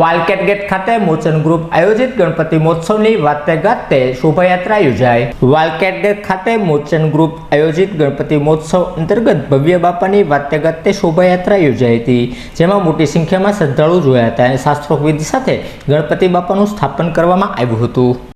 વાલકેટ gate ખાતે મોચન group આયોજિત ગણપતિ મહોત્સવની વાતે ગાતે શોભાયાત્રા યોજાઈ. વાલકેટ ગેટ ખાતે મોચન ગ્રુપ આયોજિત ગણપતિ મહોત્સવ અંતર્ગત ભવ્ય બાપાની વાતે ગાતે શોભાયાત્રા યોજાઈ હતી, જેમાં મોટી સંખ્યામાં શ્રદ્ધાળુ જોયા હતા અને શાસ્ત્રોક્ત વિધિ સાથે ગણપતિ બાપાનું સ્થાપન કરવામાં આવ્યું હતું.